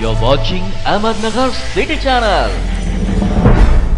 You're watching Ahmednagar City Channel.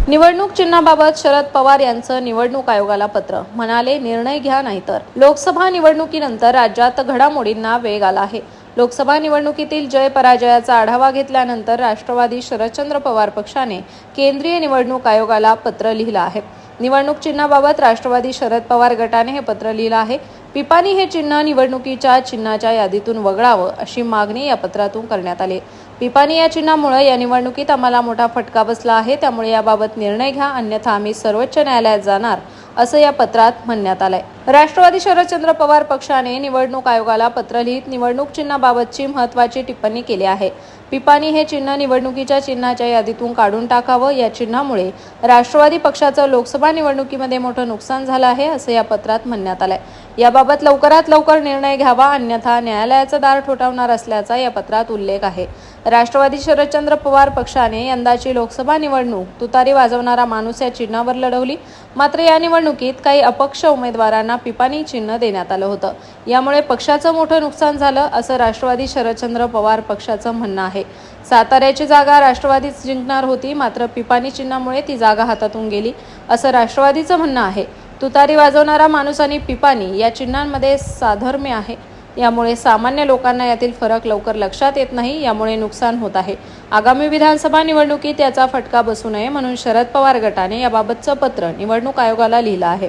निवडणूक चिन्हाबाबत शरद पवार यांचं निवडणूक आयोगाला पत्र. म्हणाले निर्णय घ्या नाहीतर. लोकसभा निवडणुकीनंतर राज्यात घडामोडींना वेग आला आहे. लोकसभा निवडणुकीतील जय पराजयाचा आढावा घेतल्यानंतर राष्ट्रवादी शरदचंद्र पवार पक्षाने केंद्रीय निवडणूक आयोगाला पत्र लिहिलं आहे. निवडणूक चिन्हाबाबत राष्ट्रवादी शरद पवार गटाने हे पत्र लिहिलं आहे. पिपाणी हे चिन्ह निवडणुकीच्या चिन्हाच्या यादीतून वगळावं अशी मागणी या पत्रातून करण्यात आली. पिपाणी या चिन्हामुळे या निवडणुकीत आम्हाला मोठा फटका बसला आहे. त्यामुळे याबाबत निर्णय घ्या अन्यथा आम्ही सर्वोच्च न्यायालयात जाणार असं या पत्रात म्हणण्यात आलंय. राष्ट्रवादी शरदचंद्र पवार पक्षाने निवडणूक आयोगाला पत्र लिहित निवडणूक चिन्हाबाबतची महत्वाची टिप्पणी केली आहे. पिपाणी हे चिन्ह निवडणुकीच्या चिन्हाच्या यादीतून काढून टाकावं. या चिन्हामुळे राष्ट्रवादी पक्षाचं लोकसभा निवडणुकीमध्ये मोठं नुकसान झालं आहे असं या पत्रात म्हणण्यात आलंय. याबाबत लवकरात लवकर निर्णय घ्यावा अन्यथा न्यायालयाचं दार ठोठावणार असल्याचा या पत्रात उल्लेख आहे. राष्ट्रवादी शरदचंद्र पवार पक्षाने यंदाची लोकसभा निवडणूक तुतारी वाजवणारा माणूस या चिन्हावर लढवली. मात्र या निवडणुकीत काही अपक्ष उमेदवारांना पिपाणी चिन्ह देण्यात आलं होतं. यामुळे पक्षाचं मोठं नुकसान झालं असं राष्ट्रवादी शरदचंद्र पवार पक्षाचं म्हणणं आहे. साताऱ्याची जागा राष्ट्रवादीच जिंकणार होती मात्र पिपाणी चिन्हामुळे ती जागा हातातून गेली असं राष्ट्रवादीचं म्हणणं आहे. तुतारी वाजवणारा माणूस आणि पिपाणी या चिन्हांमध्ये साधर्म्य आहे. यामुळे सामान्य लोकांना यातील फरक लवकर लक्षात येत नाही यामुळे नुकसान होत आहे. आगामी विधानसभा निवडणुकीत याचा फटका बसू नये म्हणून शरद पवार गटाने याबाबतचं पत्र निवडणूक आयोगाला लिहिलं आहे.